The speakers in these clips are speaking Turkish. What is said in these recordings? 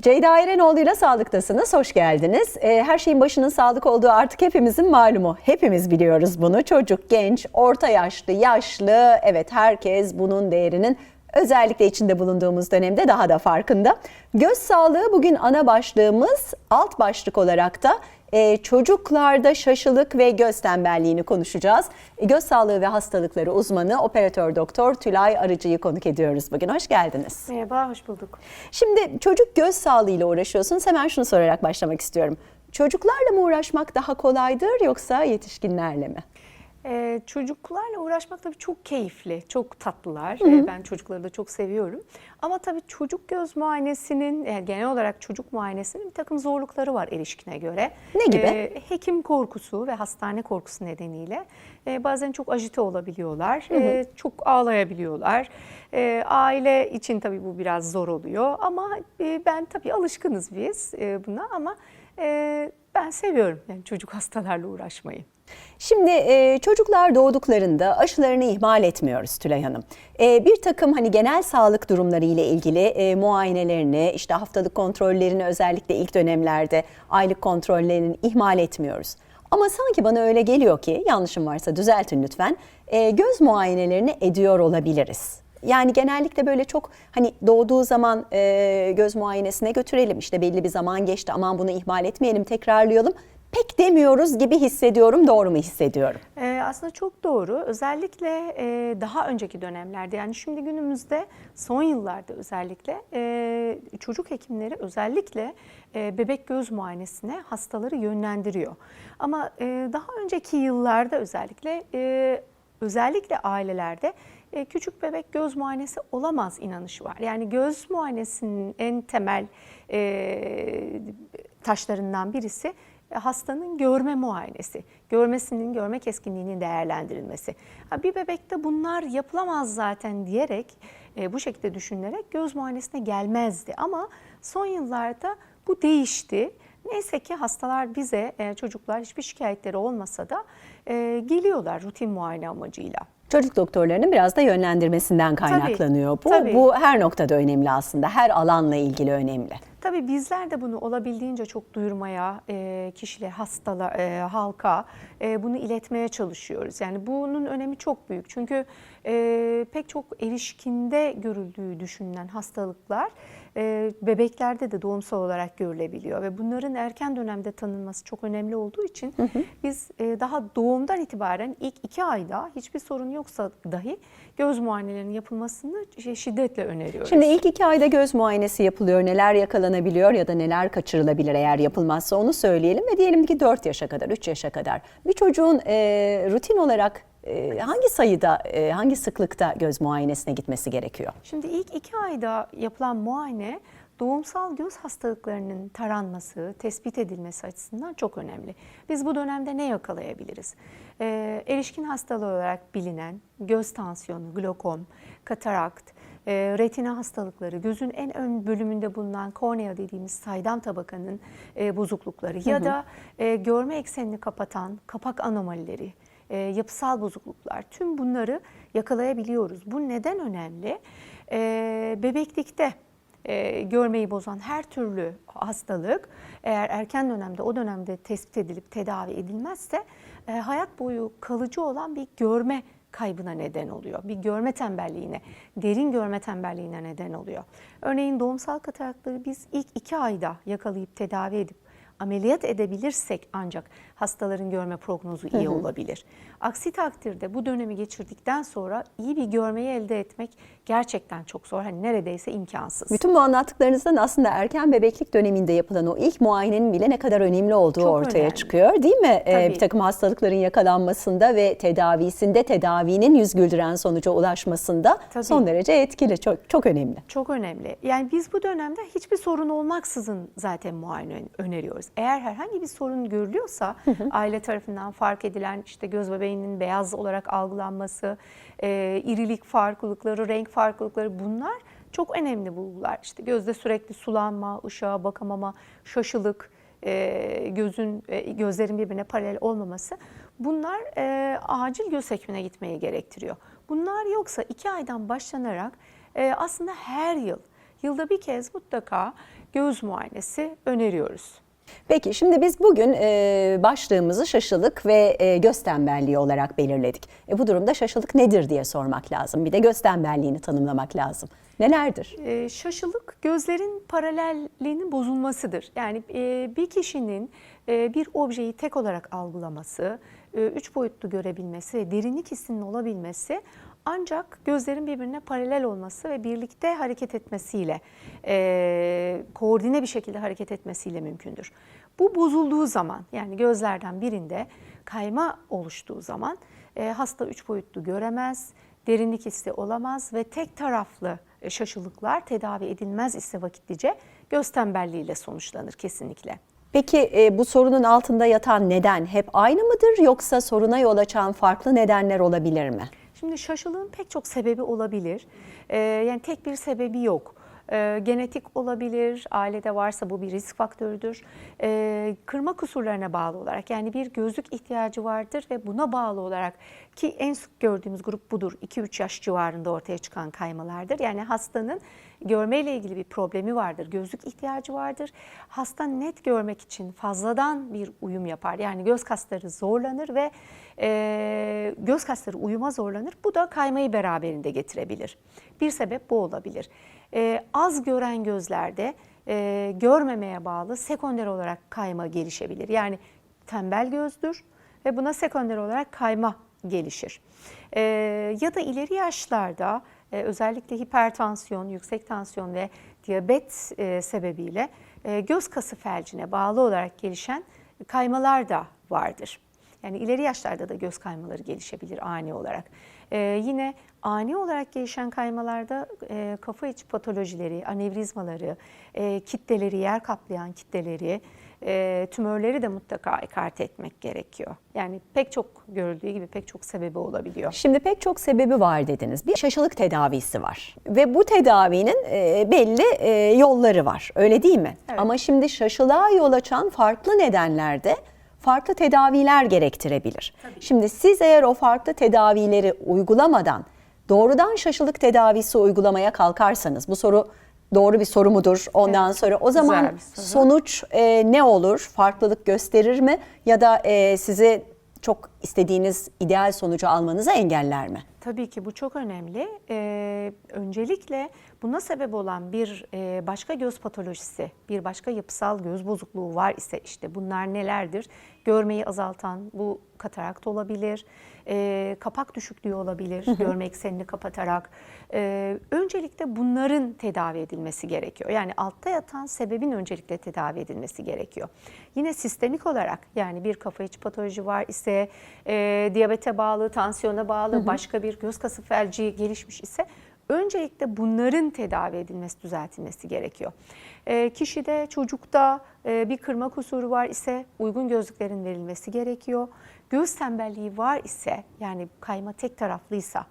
Ceyda Erenoğlu ile Sağlıktasınız. Hoş geldiniz. Ee, Her şeyin başının sağlık olduğu artık hepimizin malumu. Hepimiz biliyoruz bunu. Çocuk, genç, orta yaşlı, yaşlı. Evet herkes bunun değerinin özellikle içinde bulunduğumuz dönemde daha da farkında. Göz sağlığı bugün ana başlığımız. Alt başlık olarak da e, çocuklarda şaşılık ve göz tembelliğini konuşacağız. Göz sağlığı ve hastalıkları uzmanı operatör doktor Tülay Arıcı'yı konuk ediyoruz bugün. Hoş geldiniz. Merhaba, hoş bulduk. Şimdi çocuk göz sağlığıyla uğraşıyorsunuz. Hemen şunu sorarak başlamak istiyorum. Çocuklarla mı uğraşmak daha kolaydır yoksa yetişkinlerle mi? Ee, çocuklarla uğraşmak tabii çok keyifli, çok tatlılar. Ee, ben çocukları da çok seviyorum. Ama tabii çocuk göz muayenesinin, yani genel olarak çocuk muayenesinin bir takım zorlukları var erişkine göre. Ne gibi? Ee, hekim korkusu ve hastane korkusu nedeniyle e, bazen çok ajite olabiliyorlar, e, çok ağlayabiliyorlar. E, aile için tabii bu biraz zor oluyor ama e, ben tabii alışkınız biz e, buna ama e, ben seviyorum yani çocuk hastalarla uğraşmayı. Şimdi e, çocuklar doğduklarında aşılarını ihmal etmiyoruz Tülay Hanım. E, bir takım hani genel sağlık durumları ile ilgili e, muayenelerini, işte haftalık kontrollerini özellikle ilk dönemlerde aylık kontrollerini ihmal etmiyoruz. Ama sanki bana öyle geliyor ki, yanlışım varsa düzeltin lütfen, e, göz muayenelerini ediyor olabiliriz. Yani genellikle böyle çok hani doğduğu zaman e, göz muayenesine götürelim işte belli bir zaman geçti aman bunu ihmal etmeyelim tekrarlayalım pek demiyoruz gibi hissediyorum doğru mu hissediyorum? Ee, aslında çok doğru. Özellikle e, daha önceki dönemlerde yani şimdi günümüzde son yıllarda özellikle e, çocuk hekimleri özellikle e, bebek göz muayenesine hastaları yönlendiriyor. Ama e, daha önceki yıllarda özellikle e, özellikle ailelerde e, küçük bebek göz muayenesi olamaz inanışı var. Yani göz muayenesinin en temel e, taşlarından birisi e, hastanın görme muayenesi, görmesinin, görme keskinliğinin değerlendirilmesi. Bir bebekte bunlar yapılamaz zaten diyerek, e, bu şekilde düşünülerek göz muayenesine gelmezdi. Ama son yıllarda bu değişti. Neyse ki hastalar bize, e, çocuklar hiçbir şikayetleri olmasa da geliyorlar rutin muayene amacıyla. Çocuk doktorlarının biraz da yönlendirmesinden kaynaklanıyor. bu tabii. bu her noktada önemli aslında. Her alanla ilgili önemli. Tabii bizler de bunu olabildiğince çok duyurmaya, e, hastala, e, halka e, bunu iletmeye çalışıyoruz. Yani bunun önemi çok büyük. Çünkü e, pek çok erişkinde görüldüğü düşünülen hastalıklar e, bebeklerde de doğumsal olarak görülebiliyor. Ve bunların erken dönemde tanınması çok önemli olduğu için biz e, daha doğumdan itibaren ilk iki ayda hiçbir sorun yoksa dahi göz muayenelerinin yapılmasını şiddetle öneriyoruz. Şimdi ilk iki ayda göz muayenesi yapılıyor. Neler yakalanabiliyor ya da neler kaçırılabilir eğer yapılmazsa onu söyleyelim. Ve diyelim ki 4 yaşa kadar, 3 yaşa kadar bir çocuğun e, rutin olarak e, hangi sayıda, e, hangi sıklıkta göz muayenesine gitmesi gerekiyor? Şimdi ilk iki ayda yapılan muayene doğumsal göz hastalıklarının taranması, tespit edilmesi açısından çok önemli. Biz bu dönemde ne yakalayabiliriz? Ee, erişkin hastalığı olarak bilinen göz tansiyonu, glokom, katarakt, e, retina hastalıkları, gözün en ön bölümünde bulunan kornea dediğimiz saydam tabakanın e, bozuklukları ya da e, görme eksenini kapatan kapak anomalileri, e, yapısal bozukluklar tüm bunları yakalayabiliyoruz. Bu neden önemli? E, bebeklikte e, görmeyi bozan her türlü hastalık eğer erken dönemde o dönemde tespit edilip tedavi edilmezse e, hayat boyu kalıcı olan bir görme kaybına neden oluyor. Bir görme tembelliğine, derin görme tembelliğine neden oluyor. Örneğin doğumsal katarakları biz ilk iki ayda yakalayıp tedavi edip ameliyat edebilirsek ancak hastaların görme prognozu iyi olabilir. Aksi takdirde bu dönemi geçirdikten sonra iyi bir görmeyi elde etmek gerçekten çok zor. Hani neredeyse imkansız. Bütün bu anlattıklarınızdan aslında erken bebeklik döneminde yapılan o ilk muayenenin bile ne kadar önemli olduğu Çok ortaya önemli. çıkıyor değil mi? Ee, bir takım hastalıkların yakalanmasında ve tedavisinde tedavinin yüz güldüren sonuca ulaşmasında Tabii. son derece etkili, çok, çok önemli. Çok önemli. Yani biz bu dönemde hiçbir sorun olmaksızın zaten muayene öneriyoruz. Eğer herhangi bir sorun görülüyorsa aile tarafından fark edilen işte göz bebeğinin beyaz olarak algılanması, e, irilik farklılıkları, renk farklılıkları bunlar çok önemli bulgular. İşte gözde sürekli sulanma, ışığa bakamama, şaşılık, e, gözün e, gözlerin birbirine paralel olmaması bunlar e, acil göz hekimine gitmeyi gerektiriyor. Bunlar yoksa iki aydan başlanarak e, aslında her yıl Yılda bir kez mutlaka göz muayenesi öneriyoruz. Peki şimdi biz bugün e, başlığımızı şaşılık ve e, göz olarak belirledik. E, bu durumda şaşılık nedir diye sormak lazım. Bir de göz tembelliğini tanımlamak lazım. Nelerdir? Ee, şaşılık gözlerin paralelliğinin bozulmasıdır. Yani e, bir kişinin e, bir objeyi tek olarak algılaması, e, üç boyutlu görebilmesi ve derinlik hissinin olabilmesi ancak gözlerin birbirine paralel olması ve birlikte hareket etmesiyle, e, koordine bir şekilde hareket etmesiyle mümkündür. Bu bozulduğu zaman yani gözlerden birinde kayma oluştuğu zaman e, hasta üç boyutlu göremez, derinlik hissi olamaz ve tek taraflı e, şaşılıklar tedavi edilmez ise vakitlice göz tembelliğiyle sonuçlanır kesinlikle. Peki e, bu sorunun altında yatan neden hep aynı mıdır yoksa soruna yol açan farklı nedenler olabilir mi? Şimdi şaşılığın pek çok sebebi olabilir. Ee, yani tek bir sebebi yok. Ee, genetik olabilir, ailede varsa bu bir risk faktörüdür. Ee, kırma kusurlarına bağlı olarak yani bir gözlük ihtiyacı vardır ve buna bağlı olarak ki en sık gördüğümüz grup budur. 2-3 yaş civarında ortaya çıkan kaymalardır. Yani hastanın görmeyle ilgili bir problemi vardır, gözlük ihtiyacı vardır. Hasta net görmek için fazladan bir uyum yapar. Yani göz kasları zorlanır ve e, göz kasları uyuma zorlanır. Bu da kaymayı beraberinde getirebilir. Bir sebep bu olabilir. E, az gören gözlerde e, görmemeye bağlı sekonder olarak kayma gelişebilir. Yani tembel gözdür ve buna sekonder olarak kayma gelişir. E, ya da ileri yaşlarda e, özellikle hipertansiyon, yüksek tansiyon ve diyabet e, sebebiyle e, göz kası felcine bağlı olarak gelişen kaymalar da vardır. Yani ileri yaşlarda da göz kaymaları gelişebilir ani olarak. Ee, yine ani olarak gelişen kaymalarda e, kafa içi patolojileri, anevrizmaları, e, kitleleri, yer kaplayan kitleleri, e, tümörleri de mutlaka ekart etmek gerekiyor. Yani pek çok görüldüğü gibi pek çok sebebi olabiliyor. Şimdi pek çok sebebi var dediniz. Bir şaşılık tedavisi var ve bu tedavinin e, belli e, yolları var. Öyle değil mi? Evet. Ama şimdi şaşılığa yol açan farklı nedenlerde farklı tedaviler gerektirebilir. Şimdi siz eğer o farklı tedavileri uygulamadan doğrudan şaşılık tedavisi uygulamaya kalkarsanız bu soru doğru bir soru mudur? Ondan sonra o zaman sonuç e, ne olur? Farklılık gösterir mi ya da e, sizi çok istediğiniz ideal sonucu almanıza engeller mi? Tabii ki bu çok önemli. Ee, öncelikle buna sebep olan bir e, başka göz patolojisi, bir başka yapısal göz bozukluğu var ise işte bunlar nelerdir? Görmeyi azaltan bu katarakt olabilir, e, kapak düşüklüğü olabilir, görme eksenini kapatarak. E, öncelikle bunların tedavi edilmesi gerekiyor. Yani altta yatan sebebin öncelikle tedavi edilmesi gerekiyor. Yine sistemik olarak yani bir kafa içi patoloji var ise, e, diyabete bağlı, tansiyona bağlı, başka bir göz kası felci gelişmiş ise öncelikle bunların tedavi edilmesi, düzeltilmesi gerekiyor. E, kişide, çocukta e, bir kırma kusuru var ise uygun gözlüklerin verilmesi gerekiyor. Göz tembelliği var ise yani kayma tek taraflıysa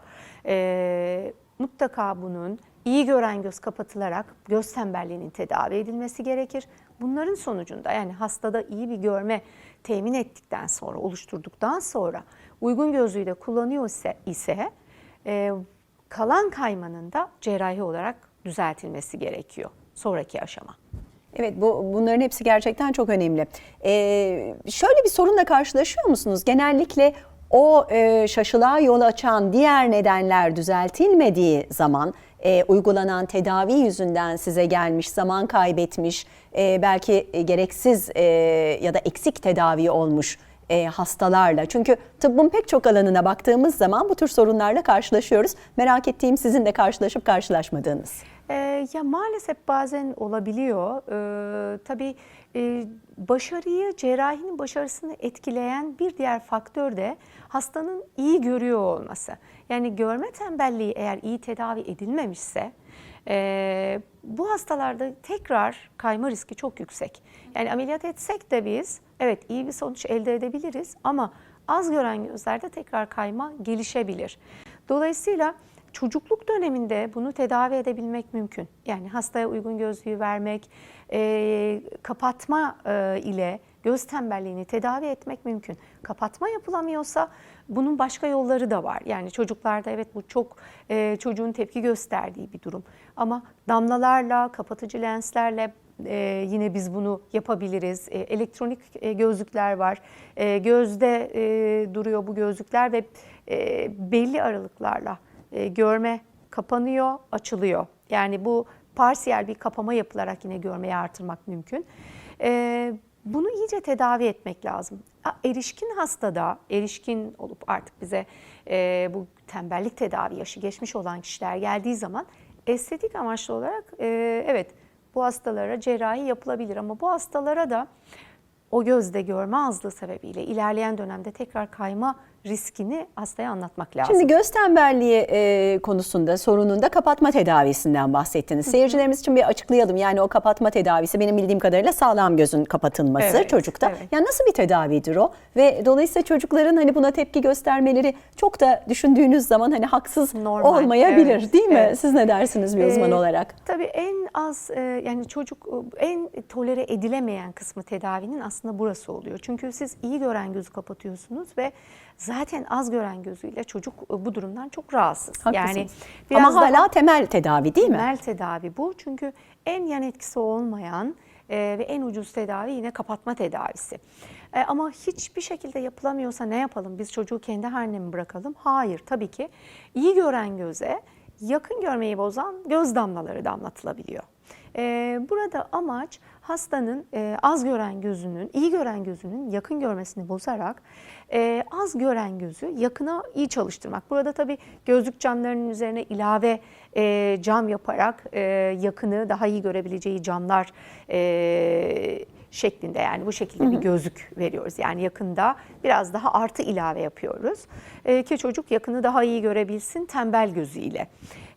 e, mutlaka bunun iyi gören göz kapatılarak göz tembelliğinin tedavi edilmesi gerekir. Bunların sonucunda yani hastada iyi bir görme temin ettikten sonra, oluşturduktan sonra uygun gözlüğü de kullanıyor ise, ise e, kalan kaymanın da cerrahi olarak düzeltilmesi gerekiyor sonraki aşama. Evet bu bunların hepsi gerçekten çok önemli. Ee, şöyle bir sorunla karşılaşıyor musunuz? Genellikle o e, şaşılığa yol açan diğer nedenler düzeltilmediği zaman e, uygulanan tedavi yüzünden size gelmiş, zaman kaybetmiş, e, belki gereksiz e, ya da eksik tedavi olmuş e, hastalarla. Çünkü tıbbın pek çok alanına baktığımız zaman bu tür sorunlarla karşılaşıyoruz. Merak ettiğim sizin de karşılaşıp karşılaşmadığınız. Ee, ya maalesef bazen olabiliyor. Ee, tabii e, başarıyı, cerrahinin başarısını etkileyen bir diğer faktör de hastanın iyi görüyor olması. Yani görme tembelliği eğer iyi tedavi edilmemişse e, bu hastalarda tekrar kayma riski çok yüksek. Yani ameliyat etsek de biz evet iyi bir sonuç elde edebiliriz ama az gören gözlerde tekrar kayma gelişebilir. Dolayısıyla çocukluk döneminde bunu tedavi edebilmek mümkün. Yani hastaya uygun gözlüğü vermek, e, kapatma e, ile göz tembelliğini tedavi etmek mümkün. Kapatma yapılamıyorsa bunun başka yolları da var. Yani çocuklarda evet bu çok e, çocuğun tepki gösterdiği bir durum. Ama damlalarla, kapatıcı lenslerle e, yine biz bunu yapabiliriz. E, elektronik e, gözlükler var. E, gözde e, duruyor bu gözlükler ve e, belli aralıklarla e, görme kapanıyor, açılıyor. Yani bu parsiyel bir kapama yapılarak yine görmeyi artırmak mümkün. E, bunu iyice tedavi etmek lazım. Erişkin hastada, erişkin olup artık bize e, bu tembellik tedavi yaşı geçmiş olan kişiler geldiği zaman estetik amaçlı olarak e, evet bu hastalara cerrahi yapılabilir ama bu hastalara da o gözde görme azlığı sebebiyle ilerleyen dönemde tekrar kayma riskini hastaya anlatmak lazım. Şimdi göz tembelliği e, konusunda sorununda kapatma tedavisinden bahsettiniz. Seyircilerimiz için bir açıklayalım. Yani o kapatma tedavisi benim bildiğim kadarıyla sağlam gözün kapatılması Evet, çocukta. evet. Yani nasıl bir tedavidir o? Ve dolayısıyla çocukların hani buna tepki göstermeleri çok da düşündüğünüz zaman hani haksız Normal, olmayabilir evet, değil mi? evet. Siz ne dersiniz bir uzman Ee, olarak? Tabii en az e, yani çocuk e, en tolere edilemeyen kısmı tedavinin aslında burası oluyor. Çünkü siz iyi gören gözü kapatıyorsunuz ve zaten az gören gözüyle çocuk e, bu durumdan çok rahatsız. Yani Haklısınız. biraz Ama hala daha temel tedavi değil mi? temel tedavi bu. Çünkü en yan etkisi olmayan e, ve en ucuz tedavi yine kapatma tedavisi. E, ama hiçbir şekilde yapılamıyorsa ne yapalım? Biz çocuğu kendi haline mi bırakalım? Hayır tabii ki. iyi gören göze yakın görmeyi bozan göz damlaları damlatılabiliyor. E, burada amaç hastanın e, az gören gözünün, iyi gören gözünün yakın görmesini bozarak e, az gören gözü yakına iyi çalıştırmak. Burada tabii gözlük camlarının üzerine ilave e, cam yaparak e, yakını daha iyi görebileceği camlar e, şeklinde yani bu şekilde bir gözlük veriyoruz. Yani yakında biraz daha artı ilave yapıyoruz E, ki çocuk yakını daha iyi görebilsin tembel gözüyle.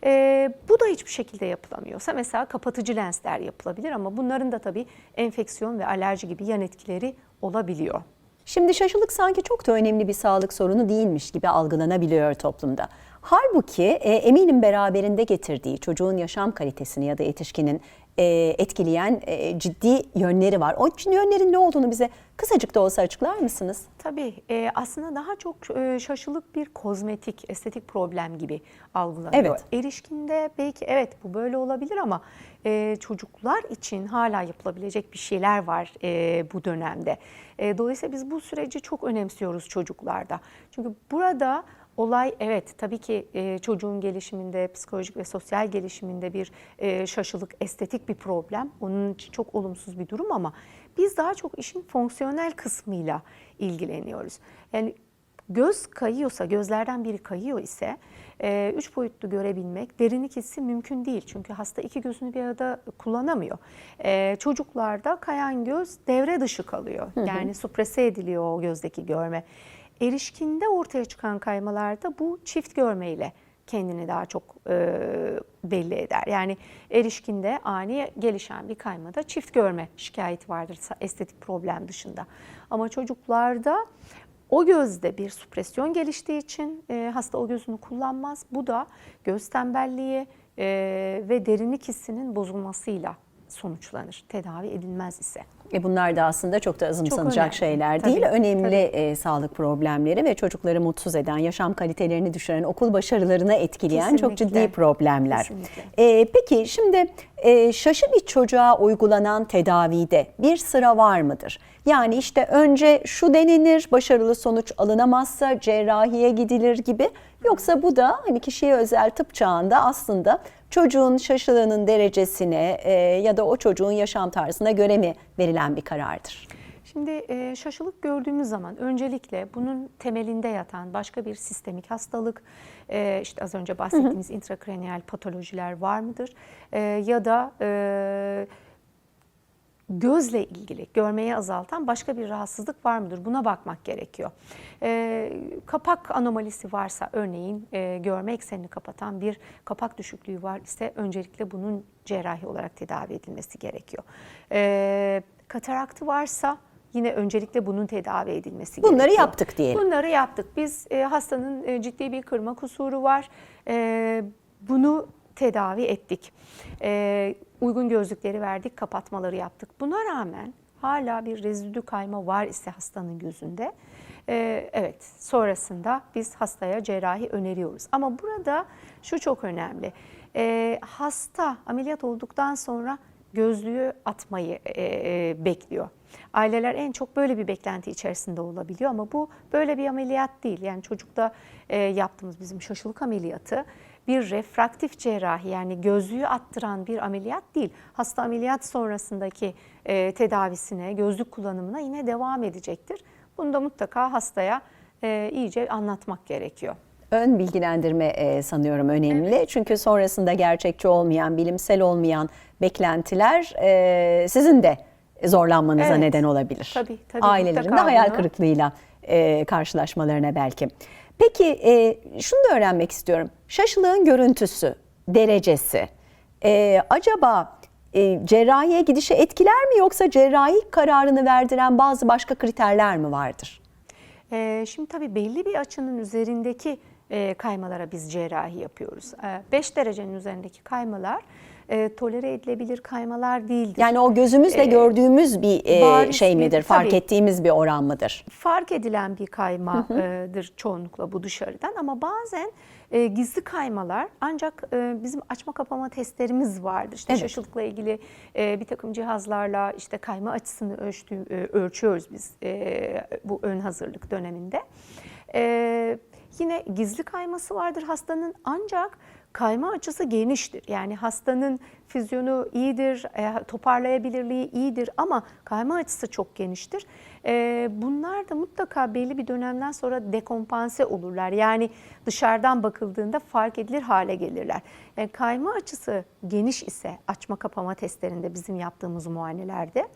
E, bu da hiçbir şekilde yapılamıyorsa mesela kapatıcı lensler yapılabilir ama bunların da tabii enfeksiyon ve alerji gibi yan etkileri olabiliyor. Şimdi şaşılık sanki çok da önemli bir sağlık sorunu değilmiş gibi algılanabiliyor toplumda. Halbuki e, eminim beraberinde getirdiği çocuğun yaşam kalitesini ya da yetişkinin e, etkileyen e, ciddi yönleri var. O yönlerin ne olduğunu bize kısacık da olsa açıklar mısınız? Tabii e, aslında daha çok e, şaşılık bir kozmetik, estetik problem gibi algılanıyor. Evet. Erişkinde belki evet bu böyle olabilir ama e, çocuklar için hala yapılabilecek bir şeyler var e, bu dönemde. E, dolayısıyla biz bu süreci çok önemsiyoruz çocuklarda. Çünkü burada olay evet tabii ki e, çocuğun gelişiminde, psikolojik ve sosyal gelişiminde bir e, şaşılık, estetik bir problem. Onun için çok olumsuz bir durum ama biz daha çok işin fonksiyonel kısmıyla ilgileniyoruz. Yani göz kayıyorsa, gözlerden biri kayıyor ise e, üç boyutlu görebilmek, derinlik hissi mümkün değil. Çünkü hasta iki gözünü bir arada kullanamıyor. E, çocuklarda kayan göz devre dışı kalıyor. Yani suprese ediliyor o gözdeki görme. Erişkinde ortaya çıkan kaymalarda bu çift görmeyle kendini daha çok e, belli eder. Yani erişkinde ani gelişen bir kaymada çift görme şikayeti vardır estetik problem dışında. Ama çocuklarda o gözde bir supresyon geliştiği için e, hasta o gözünü kullanmaz. Bu da göz tembelliği e, ve derinlik hissinin bozulmasıyla sonuçlanır. Tedavi edilmez ise. E bunlar da aslında çok da azımsanacak önemli. şeyler Tabii, değil. Önemli tabii. e, sağlık problemleri ve çocukları mutsuz eden, yaşam kalitelerini düşüren, okul başarılarına etkileyen çok Kesinlikle. ciddi problemler. Kesinlikle. E, peki şimdi e, şaşı bir çocuğa uygulanan tedavide bir sıra var mıdır? Yani işte önce şu denenir, başarılı sonuç alınamazsa cerrahiye gidilir gibi. Yoksa bu da hani kişiye özel tıp çağında aslında çocuğun şaşılığının derecesine e, ya da o çocuğun yaşam tarzına göre mi verilen bir karardır? Şimdi e, şaşılık gördüğümüz zaman öncelikle bunun temelinde yatan başka bir sistemik hastalık, e, işte az önce bahsettiğimiz intrakraniyal patolojiler var mıdır? E, ya da e, gözle ilgili görmeyi azaltan başka bir rahatsızlık var mıdır? Buna bakmak gerekiyor. E, kapak anomalisi varsa örneğin e, görme eksenini kapatan bir kapak düşüklüğü var ise öncelikle bunun cerrahi olarak tedavi edilmesi gerekiyor. E, kataraktı varsa yine öncelikle bunun tedavi edilmesi Bunları gerekiyor. yaptık diyelim. Bunları yaptık. Biz e, hastanın e, ciddi bir kırma kusuru var. E, bunu tedavi ettik. E, uygun gözlükleri verdik, kapatmaları yaptık. Buna rağmen hala bir rezidü kayma var ise hastanın gözünde. e, evet, sonrasında biz hastaya cerrahi öneriyoruz. Ama burada şu çok önemli. E, hasta ameliyat olduktan sonra gözlüğü atmayı e, e, bekliyor. Aileler en çok böyle bir beklenti içerisinde olabiliyor ama bu böyle bir ameliyat değil. Yani çocukta e, yaptığımız bizim şaşılık ameliyatı bir refraktif cerrahi yani gözlüğü attıran bir ameliyat değil. Hasta ameliyat sonrasındaki e, tedavisine, gözlük kullanımına yine devam edecektir. Bunu da mutlaka hastaya e, iyice anlatmak gerekiyor. Ön bilgilendirme e, sanıyorum önemli. Çünkü sonrasında gerçekçi olmayan, bilimsel olmayan beklentiler e, sizin de zorlanmanıza Evet. neden olabilir. Tabii, tabii, Ailelerin de hayal bunu. kırıklığıyla e, karşılaşmalarına belki. Peki e, şunu da öğrenmek istiyorum. Şaşılığın görüntüsü, derecesi e, acaba e, cerrahiye gidişi etkiler mi yoksa cerrahi kararını verdiren bazı başka kriterler mi vardır? Ee, şimdi tabii belli bir açının üzerindeki e, kaymalara biz cerrahi yapıyoruz. 5 derecenin üzerindeki kaymalar e, tolere edilebilir kaymalar değildir. Yani o gözümüzle gördüğümüz bir e, bariz şey bir- midir? Fark tabii. ettiğimiz bir oran mıdır? fark edilen bir kaymadır çoğunlukla bu dışarıdan ama bazen e, gizli kaymalar ancak e, bizim açma kapama testlerimiz vardır. İşte Evet. şaşılıkla ilgili e, bir takım cihazlarla işte kayma açısını ölçtüğü, e, ölçüyoruz biz e, bu ön hazırlık döneminde. E, yine gizli kayması vardır hastanın ancak kayma açısı geniştir. Yani hastanın füzyonu iyidir, e, toparlayabilirliği iyidir ama kayma açısı çok geniştir. E, bunlar da mutlaka belli bir dönemden sonra dekompanse olurlar. Yani dışarıdan bakıldığında fark edilir hale gelirler. E, kayma açısı geniş ise açma kapama testlerinde bizim yaptığımız muayenelerde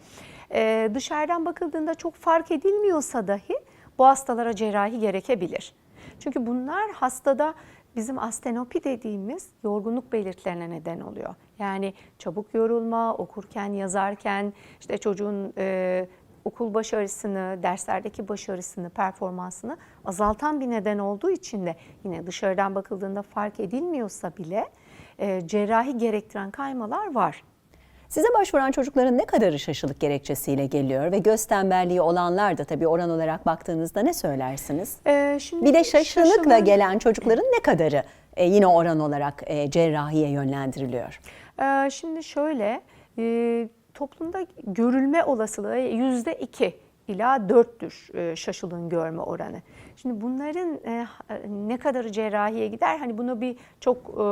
e, dışarıdan bakıldığında çok fark edilmiyorsa dahi bu hastalara cerrahi gerekebilir. Çünkü bunlar hastada bizim astenopi dediğimiz yorgunluk belirtilerine neden oluyor. Yani çabuk yorulma, okurken, yazarken, işte çocuğun e, okul başarısını, derslerdeki başarısını, performansını azaltan bir neden olduğu için de yine dışarıdan bakıldığında fark edilmiyorsa bile e, cerrahi gerektiren kaymalar var. Size başvuran çocukların ne kadarı şaşılık gerekçesiyle geliyor ve göz tembelliği olanlar da tabii oran olarak baktığınızda ne söylersiniz? E, şimdi Bir de şaşılıkla şaşılan- gelen çocukların ne kadarı e, yine oran olarak e, cerrahiye yönlendiriliyor? Ee, Şimdi şöyle, e, toplumda görülme olasılığı yüzde iki ila dörttür e, şaşılığın görme oranı. Şimdi bunların e, ne kadarı cerrahiye gider? Hani bunu bir çok e,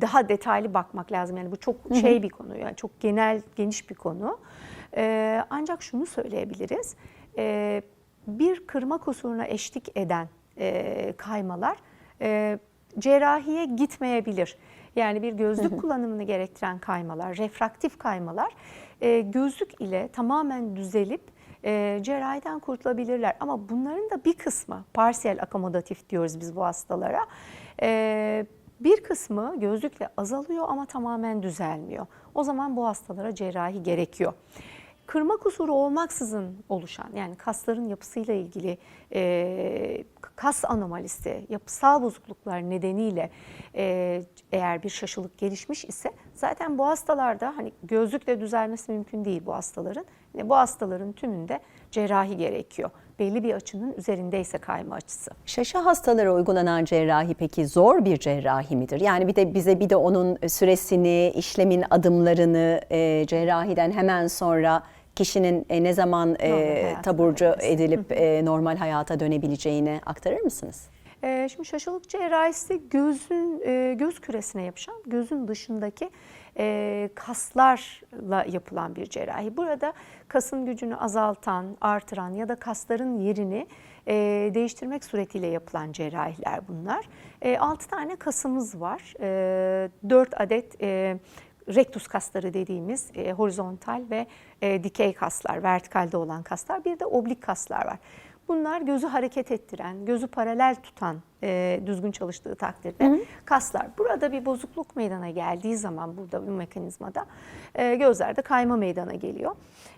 daha detaylı bakmak lazım. Yani bu çok şey bir konu, yani çok genel, geniş bir konu. Ancak şunu söyleyebiliriz. Bir kırma kusuruna eşlik eden kaymalar cerrahiye gitmeyebilir. Yani bir gözlük kullanımını gerektiren kaymalar, refraktif kaymalar e, gözlük ile tamamen düzelip e, cerrahiden kurtulabilirler. Ama bunların da bir kısmı, parsiyel akomodatif diyoruz biz bu hastalara, e, bir kısmı gözlükle azalıyor ama tamamen düzelmiyor. O zaman bu hastalara cerrahi gerekiyor. Kırma kusuru olmaksızın oluşan yani kasların yapısıyla ilgili e, kas anomalisi, yapısal bozukluklar nedeniyle e, eğer bir şaşılık gelişmiş ise zaten bu hastalarda hani gözlükle düzelmesi mümkün değil bu hastaların. Yani bu hastaların tümünde cerrahi gerekiyor. Belli bir açının üzerindeyse kayma açısı. Şaşı hastalara uygulanan cerrahi peki zor bir cerrahi midir? Yani bir de bize bir de onun süresini, işlemin adımlarını e, cerrahiden hemen sonra kişinin e, ne zaman e, taburcu dönmesi. edilip e, normal hayata dönebileceğini aktarır mısınız? Ee, şimdi şaşılık cerrahisi gözün e, göz küresine yapışan gözün dışındaki e, kaslarla yapılan bir cerrahi. Burada kasın gücünü azaltan, artıran ya da kasların yerini e, değiştirmek suretiyle yapılan cerrahiler bunlar. E, 6 tane kasımız var. E, 4 adet e, rektus kasları dediğimiz e, horizontal ve e, dikey kaslar, vertikalde olan kaslar. Bir de oblik kaslar var. Bunlar gözü hareket ettiren, gözü paralel tutan e, düzgün çalıştığı takdirde kaslar. Burada bir bozukluk meydana geldiği zaman burada bu mekanizmada e, gözlerde kayma meydana geliyor.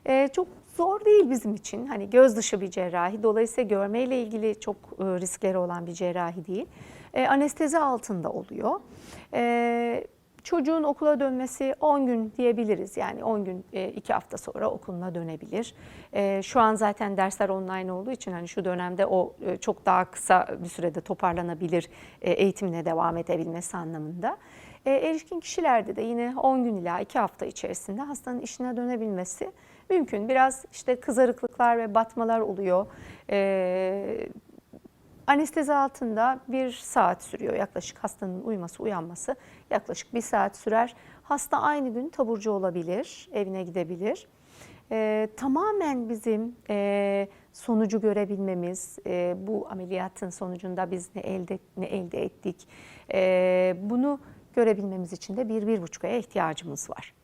E, çok zor değil bizim için. Hani göz dışı bir cerrahi. Dolayısıyla görmeyle ilgili çok e, riskleri olan bir cerrahi değil. E, anestezi altında oluyor. E, Çocuğun okula dönmesi 10 gün diyebiliriz. Yani 10 gün 2 hafta sonra okuluna dönebilir. E, Şu an zaten dersler online olduğu için hani şu dönemde o e, çok daha kısa bir sürede toparlanabilir e, eğitimine devam edebilmesi anlamında. E, erişkin kişilerde de yine 10 gün ila 2 hafta içerisinde hastanın işine dönebilmesi mümkün. Biraz işte kızarıklıklar ve batmalar oluyor. E, Anestezi altında bir saat sürüyor yaklaşık hastanın uyuması uyanması yaklaşık bir saat sürer. Hasta aynı gün taburcu olabilir, evine gidebilir. Ee, tamamen bizim e, sonucu görebilmemiz, e, bu ameliyatın sonucunda biz ne elde ne elde ettik, e, bunu görebilmemiz için de bir bir buçuk aya ihtiyacımız var.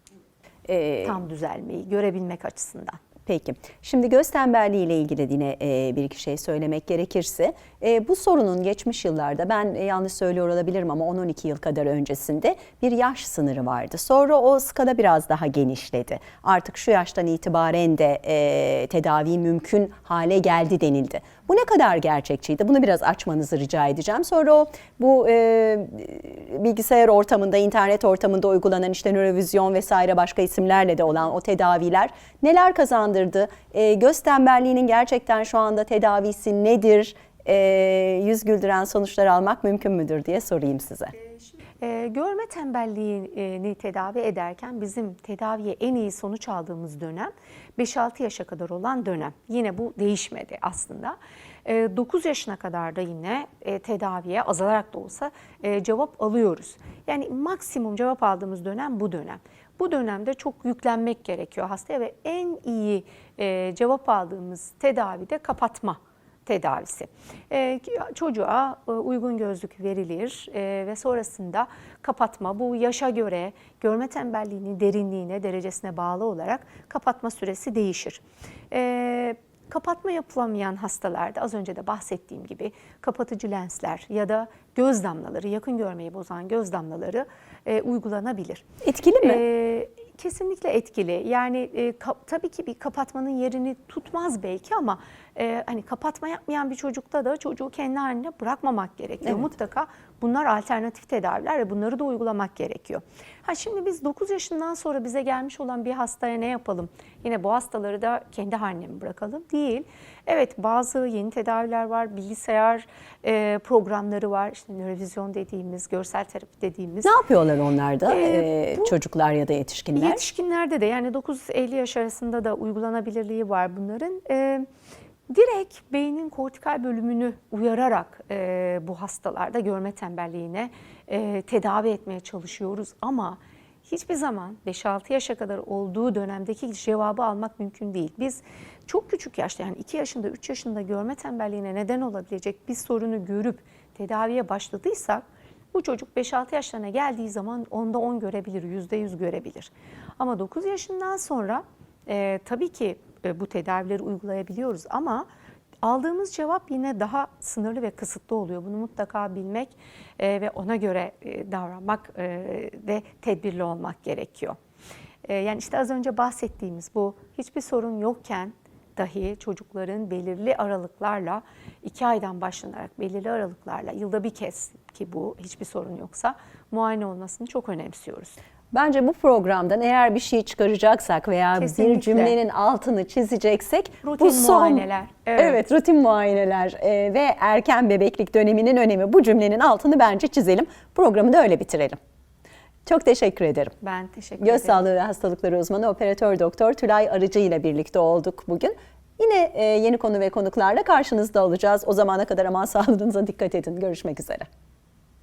Ee, Tam düzelmeyi görebilmek açısından. Peki. Şimdi göz tembelliği ile ilgili yine e, bir iki şey söylemek gerekirse e, bu sorunun geçmiş yıllarda ben e, yanlış söylüyor olabilirim ama 10-12 yıl kadar öncesinde bir yaş sınırı vardı. Sonra o skala biraz daha genişledi. Artık şu yaştan itibaren de e, tedavi mümkün hale geldi denildi. Bu ne kadar gerçekçiydi? Bunu biraz açmanızı rica edeceğim. Sonra o bu e, bilgisayar ortamında, internet ortamında uygulanan işte nörövizyon vesaire başka isimlerle de olan o tedaviler neler kazandırdı? E, göz tembelliğinin gerçekten şu anda tedavisi nedir? E, yüz güldüren sonuçlar almak mümkün müdür diye sorayım size. Ee, görme tembelliğini tedavi ederken bizim tedaviye en iyi sonuç aldığımız dönem 5-6 yaşa kadar olan dönem. Yine bu değişmedi aslında. Ee, 9 yaşına kadar da yine e, tedaviye azalarak da olsa e, cevap alıyoruz. Yani maksimum cevap aldığımız dönem bu dönem. Bu dönemde çok yüklenmek gerekiyor hastaya ve en iyi e, cevap aldığımız tedavi de kapatma tedavisi. Ee, çocuğa e, uygun gözlük verilir e, ve sonrasında kapatma bu yaşa göre görme tembelliğinin derinliğine, derecesine bağlı olarak kapatma süresi değişir. Ee, Kapatma yapılamayan hastalarda az önce de bahsettiğim gibi kapatıcı lensler ya da göz damlaları, yakın görmeyi bozan göz damlaları e, uygulanabilir. Etkili mi? Ee, kesinlikle etkili. Yani e, tabii ki bir kapatmanın yerini tutmaz belki ama e, hani kapatma yapmayan bir çocukta da çocuğu kendi haline bırakmamak gerekiyor. Evet. Mutlaka bunlar alternatif tedaviler ve bunları da uygulamak gerekiyor. Ha şimdi biz 9 yaşından sonra bize gelmiş olan bir hastaya ne yapalım? Yine bu hastaları da kendi haline mi bırakalım? Değil. Evet bazı yeni tedaviler var, bilgisayar e, programları var, işte nörevizyon dediğimiz, görsel terapi dediğimiz. Ne yapıyorlar onlar da Ee, bu- çocuklar ya da yetişkinler? Yetişkinlerde de yani 9-50 yaş arasında da uygulanabilirliği var bunların. Ee, direkt beynin kortikal bölümünü uyararak e, bu hastalarda görme tembelliğine e, tedavi etmeye çalışıyoruz. Ama hiçbir zaman 5-6 yaşa kadar olduğu dönemdeki cevabı almak mümkün değil. Biz çok küçük yaşta yani 2 yaşında 3 yaşında görme tembelliğine neden olabilecek bir sorunu görüp tedaviye başladıysak bu çocuk 5-6 yaşlarına geldiği zaman onda 10 görebilir, %100 görebilir. Ama 9 yaşından sonra e, tabii ki bu tedavileri uygulayabiliyoruz ama aldığımız cevap yine daha sınırlı ve kısıtlı oluyor. Bunu mutlaka bilmek e, ve ona göre e, davranmak e, ve tedbirli olmak gerekiyor. E, yani işte az önce bahsettiğimiz bu hiçbir sorun yokken dahi çocukların belirli aralıklarla iki aydan başlanarak belirli aralıklarla yılda bir kez ki bu hiçbir sorun yoksa muayene olmasını çok önemsiyoruz. Bence bu programdan eğer bir şey çıkaracaksak veya bir Kesinlikle. cümlenin altını çizeceksek Rutin bu son muayeneler, Evet. evet. rutin muayeneler e, ve erken bebeklik döneminin önemi bu cümlenin altını bence çizelim. Programı da öyle bitirelim. Çok teşekkür ederim. Ben teşekkür Göz ederim. sağlığı ve hastalıkları uzmanı operatör doktor Tülay Arıcı ile birlikte olduk bugün. Yine e, yeni konu ve konuklarla karşınızda olacağız. O zamana kadar aman sağlığınıza dikkat edin. Görüşmek üzere.